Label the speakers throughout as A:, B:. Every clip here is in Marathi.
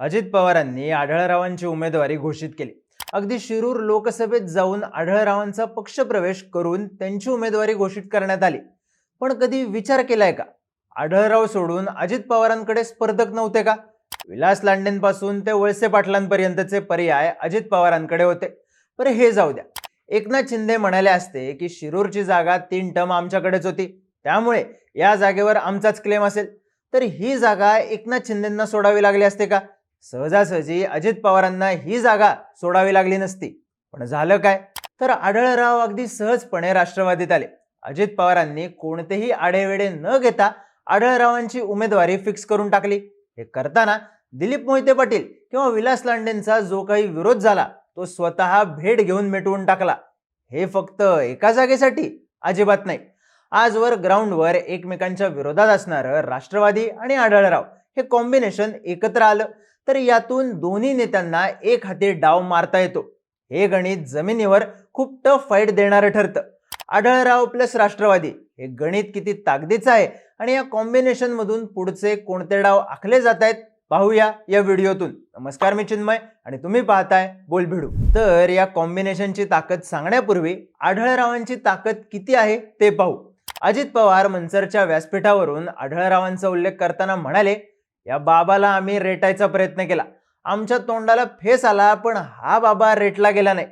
A: अजित पवारांनी आढळरावांची उमेदवारी घोषित केली. अगदी शिरूर लोकसभेत जाऊन आढळरावांचा पक्षप्रवेश करून त्यांची उमेदवारी घोषित करण्यात आली. पण कधी विचार केलाय का? आढळराव सोडून अजित पवारांकडे स्पर्धक नव्हते का? विलास लांडेंपासून ते वळसे पाटलांपर्यंतचे पर्याय अजित पवारांकडे होते. बरं हे जाऊ द्या. एकनाथ शिंदे म्हणाले असते की शिरूरची जागा तीन टर्म आमच्याकडेच होती. त्यामुळे या जागेवर आमचाच क्लेम असेल. तर ही जागा एकनाथ शिंदेंना सोडावी लागली असते का? सहजासहजी अजित पवारांना ही जागा सोडावी लागली नसती. पण झालं काय? तर आढळराव अगदी सहजपणे राष्ट्रवादीत आले. अजित पवारांनी कोणतेही आडेवेडे न घेता आढळरावांची उमेदवारी फिक्स करून टाकली. हे करताना दिलीप मोहिते पाटील किंवा विलास लांडेंचा जो काही विरोध झाला तो स्वतः भेट घेऊन मिटवून टाकला. हे फक्त एका जागेसाठी अजिबात नाही. आजवर ग्राउंडवर एकमेकांच्या विरोधात असणारं राष्ट्रवादी आणि आढळराव हे कॉम्बिनेशन एकत्र आलं. तर यातून दोन्ही नेत्यांना एक हाती डाव मारता येतो. हे गणित जमिनीवर खूप टफ फाईट देणारं ठरतं. आढळराव प्लस राष्ट्रवादी हे गणित किती ताकदीचं आहे? आणि या कॉम्बिनेशनमधून पुढचे कोणते डाव आखले जात आहेत? पाहूया या व्हिडिओतून. नमस्कार मी चिन्मय आणि तुम्ही पाहताय बोल भिडू तर या कॉम्बिनेशनची ताकद सांगण्यापूर्वी आढळरावांची ताकद किती आहे ते पाहू. अजित पवार मनसरच्या व्यासपीठावरून आढळरावांचा उल्लेख करताना म्हणाले या बाबाला आम्ही रेटायचा प्रयत्न केला. आमच्या तोंडाला फेस आला पण हा बाबा रेटला गेला नाही.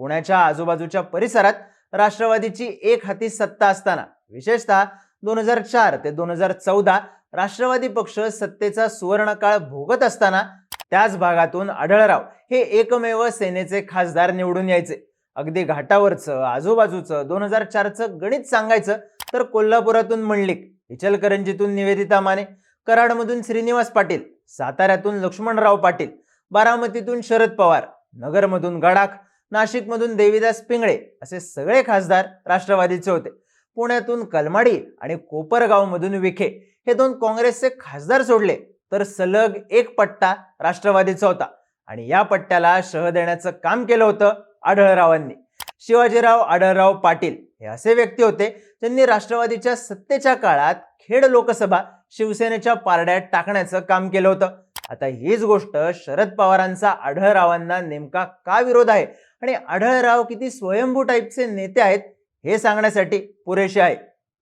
A: पुण्याच्या आजूबाजूच्या परिसरात राष्ट्रवादीची एक हाती सत्ता असताना विशेषतः दोन हजार चार ते दोन हजार चौदा राष्ट्रवादी पक्ष सत्तेचा सुवर्णकाळ भोगत असताना त्याच भागातून आढळराव हे एकमेव सेनेचे खासदार निवडून यायचे. अगदी घाटावरचं आजूबाजूचं दोन हजार चारचं गणित सांगायचं तर कोल्हापुरातून मंडलिक इचलकरंजीतून निवेदिता माने कराडमधून श्रीनिवास पाटील साताऱ्यातून लक्ष्मणराव पाटील बारामतीतून शरद पवार नगरमधून गडाख नाशिकमधून देवीदास पिंगळे असे सगळे खासदार राष्ट्रवादीचे होते. पुण्यातून कलमाडी आणि कोपरगावमधून विखे हे दोन काँग्रेसचे खासदार सोडले तर सलग एक पट्टा राष्ट्रवादीचा होता. आणि या पट्ट्याला शह देण्याचं काम केलं होतं आढळरावांनी. शिवाजीराव आढळराव पाटील हे असे व्यक्ती होते ज्यांनी राष्ट्रवादीच्या सत्तेच्या काळात खेड लोकसभा शिवसेनेच्या पारड्यात टाकण्याचं काम केलं होतं. आता हीच गोष्ट शरद पवारांचा आढळरावांना नेमका का विरोध आहे? आणि आढळराव किती स्वयंभू टाईपचे नेते आहेत हे सांगण्यासाठी पुरेसे आहे.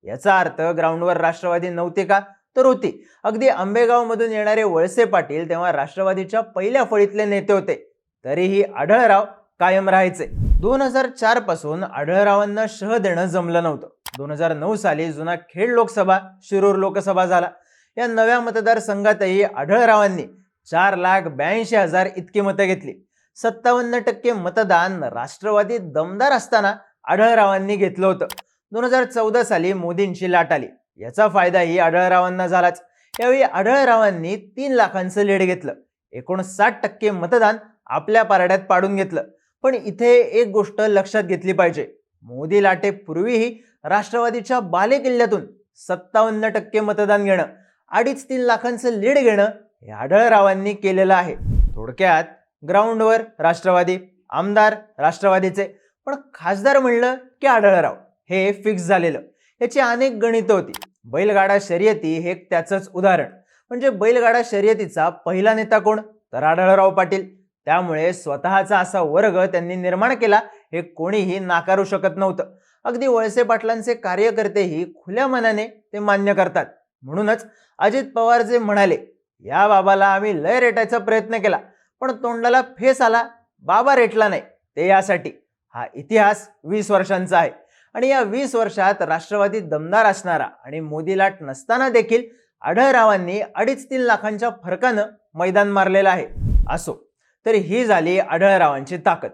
A: याचा अर्थ ग्राउंडवर राष्ट्रवादी नव्हती का? तर होती. अगदी आंबेगावमधून येणारे वळसे पाटील तेव्हा राष्ट्रवादीच्या पहिल्या फळीतले नेते होते. तरीही आढळराव कायम राहायचे. दोन हजार चारपासून आढळरावांना शह देणं जमलं नव्हतं. दोन हजार नऊ साली जुना खेड लोकसभा शिरूर लोकसभा झाला. या नव्या मतदारसंघातही आढळरावांनी चार लाख ब्याऐंशी हजार इतकी मतं घेतली. सत्तावन्न टक्के मतदान राष्ट्रवादी दमदार असताना आढळरावांनी घेतलं होतं. दोन हजार चौदा साली मोदींची लाट आली. याचा फायदाही आढळरावांना झालाच. यावेळी आढळरावांनी तीन लाखांचं लीड घेतलं. एकोणसाठ टक्के मतदान आपल्या पारड्यात पाडून घेतलं. पण इथे एक गोष्ट लक्षात घेतली पाहिजे. मोदी लाटेपूर्वीही राष्ट्रवादीच्या बालेकिल्ल्यातून सत्तावन्न टक्के मतदान घेणं अडीच तीन लाखांचं लीड घेणं हे आढळरावांनी केलेलं आहे. थोडक्यात ग्राउंडवर राष्ट्रवादी आमदार राष्ट्रवादीचे पण खासदार म्हणलं की आढळराव. हे फिक्स झालेलं. याची अनेक गणितं होती. बैलगाडा शर्यती हे एक त्याचंच उदाहरण. म्हणजे बैलगाडा शर्यतीचा पहिला नेता कोण? तर आढळराव पाटील. त्यामुळे स्वतःचा असा वर्ग त्यांनी निर्माण केला हे कोणीही नाकारू शकत नव्हतं. अगदी वळसे पाटलांचे कार्यकर्तेही खुल्या मनाने ते मान्य करतात. म्हणूनच अजित पवार जे म्हणाले या बाबाला आम्ही लय रेटायचा प्रयत्न केला पण तोंडाला फेस आला बाबा रेटला नाही ते यासाठी. हा इतिहास वीस वर्षांचा आहे. आणि या वीस वर्षात राष्ट्रवादी दमदार असणारा आणि मोदी लाट नसताना देखील आढळरावांनी अडीच तीन लाखांच्या फरकानं मैदान मारलेलं आहे. असो. तर ही झाली आढळरावांची ताकद.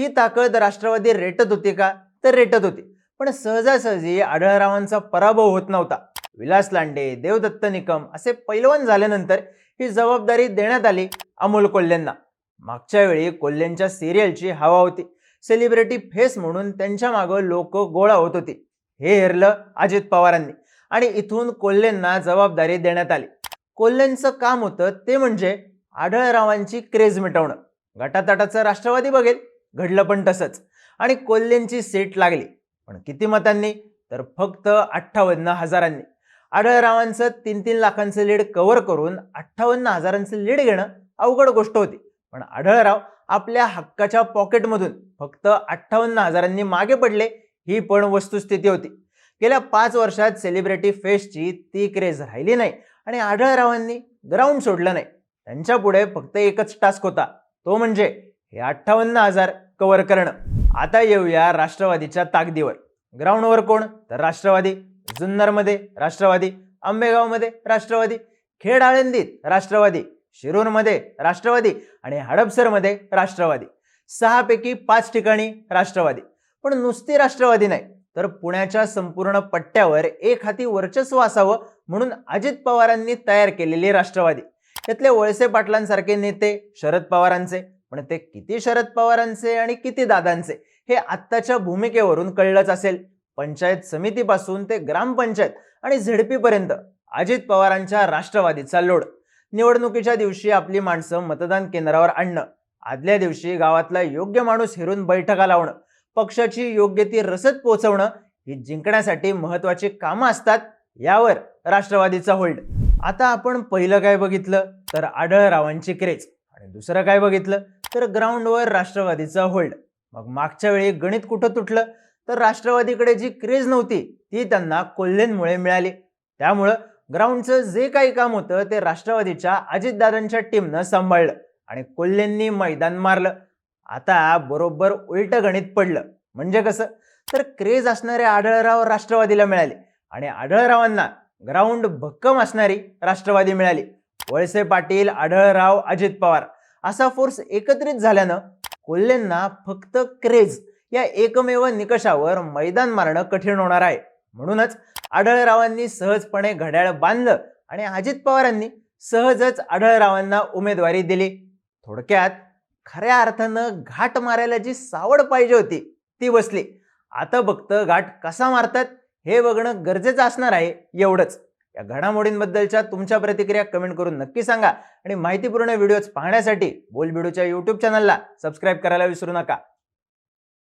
A: ही ताकद राष्ट्रवादी रेटत होती का? तर रेटत होती. पण सहजासहजी आढळरावांचा पराभव होत नव्हता. विलास लांडे देवदत्त निकम असे पैलवान झाल्यानंतर ही जबाबदारी देण्यात आली अमोल कोल्हेंना. मागच्या वेळी कोल्हेंच्या सिरियलची हवा होती. सेलिब्रिटी फेस म्हणून त्यांच्या मागं लोक गोळा होत होती. हे हेरलं अजित पवारांनी. आणि इथून कोल्हेंना जबाबदारी देण्यात आली. कोल्हेंचं काम होतं ते म्हणजे आढळरावांची क्रेज मिटवणं. गटातटाचं राष्ट्रवादी बघेल. घडलं पण तसंच. आणि कोल्हेंची सीट लागली. पण किती मतांनी? तर फक्त अठ्ठावन्न हजारांनी. आढळरावांचं तीन तीन लाखांचं लीड कव्हर करून अठ्ठावन्न हजारांचं लीड घेणं अवघड गोष्ट होती. पण आढळराव आपल्या हक्काच्या पॉकेटमधून फक्त अठ्ठावन्न हजारांनी मागे पडले ही पण वस्तुस्थिती होती. गेल्या पाच वर्षात सेलिब्रिटी फेस्टची ती क्रेज राहिली नाही आणि आढळरावांनी ग्राउंड सोडलं नाही. त्यांच्या पुढे फक्त एकच टास्क होता. तो म्हणजे हे अठ्ठावन्न हजार कव्हर करणं. आता येऊया राष्ट्रवादीच्या ताकदीवर. ग्राउंडवर कोण? तर राष्ट्रवादी. जुन्नरमध्ये राष्ट्रवादी. आंबेगावमध्ये राष्ट्रवादी. खेड आळंदीत राष्ट्रवादी. शिरूरमध्ये राष्ट्रवादी. आणि हडपसरमध्ये राष्ट्रवादी. सहापैकी पाच ठिकाणी राष्ट्रवादी. पण नुसती राष्ट्रवादी नाही तर पुण्याच्या संपूर्ण पट्ट्यावर एक हाती वर्चस्व असावं म्हणून अजित पवारांनी तयार केलेली राष्ट्रवादी. त्यातले वळसे पाटलांसारखे नेते शरद पवारांचे पण ते किती शरद पवारांचे आणि किती दादांचे हे आत्ताच्या भूमिकेवरून कळलंच असेल. पंचायत समितीपासून ते ग्रामपंचायत आणि झेडपीपर्यंत अजित पवारांच्या राष्ट्रवादीचा लोड. निवडणुकीच्या दिवशी आपली माणसं मतदान केंद्रावर आणणं आदल्या दिवशी गावातला योग्य माणूस हिरून बैठका लावणं पक्षाची योग्य ती रसद पोहोचवणं ही जिंकण्यासाठी महत्वाची कामं असतात यावर राष्ट्रवादीचा होल्ड. आता आपण पहिलं काय बघितलं? तर आढळरावांची क्रेज. आणि दुसरं काय बघितलं? तर ग्राउंडवर राष्ट्रवादीचा होल्ड. मग मागच्या वेळी गणित कुठं तुटलं? तर राष्ट्रवादीकडे जी क्रेज नव्हती ती त्यांना कोल्हेंमुळे मिळाली. त्यामुळं ग्राउंडचं जे काही काम होतं ते राष्ट्रवादीच्या अजितदादांच्या टीमनं सांभाळलं आणि कोल्हेंनी मैदान मारलं. आता बरोबर उलट गणित पडलं. म्हणजे कसं? तर क्रेज असणारे आढळराव राष्ट्रवादीला मिळाले आणि आढळरावांना ग्राउंड भक्कम असणारी राष्ट्रवादी मिळाली. वळसे पाटील आढळराव अजित पवार. असा फोर्स एकत्रित झाल्यानं कोल्हेंना फक्त क्रेज या एकमेव निकषावर मैदान मारणं कठीण होणार आहे. म्हणूनच आढळरावांनी सहजपणे घड्याळ बांधलं आणि अजित पवारांनी सहजच आढळरावांना उमेदवारी दिली. थोडक्यात खऱ्या अर्थानं घाट मारायला जी सावड पाहिजे होती ती बसली. आता फक्त घाट कसा मारतात हे बघणं गरजेचं असणार आहे एवढंच. या घडामोडींबद्दलच्या तुमच्या प्रतिक्रिया कमेंट करून नक्की सांगा. आणि माहितीपूर्ण व्हिडिओज पाहण्यासाठी बोलबिडूच्या यूट्यूब चॅनलला सबस्क्राईब करायला विसरू नका.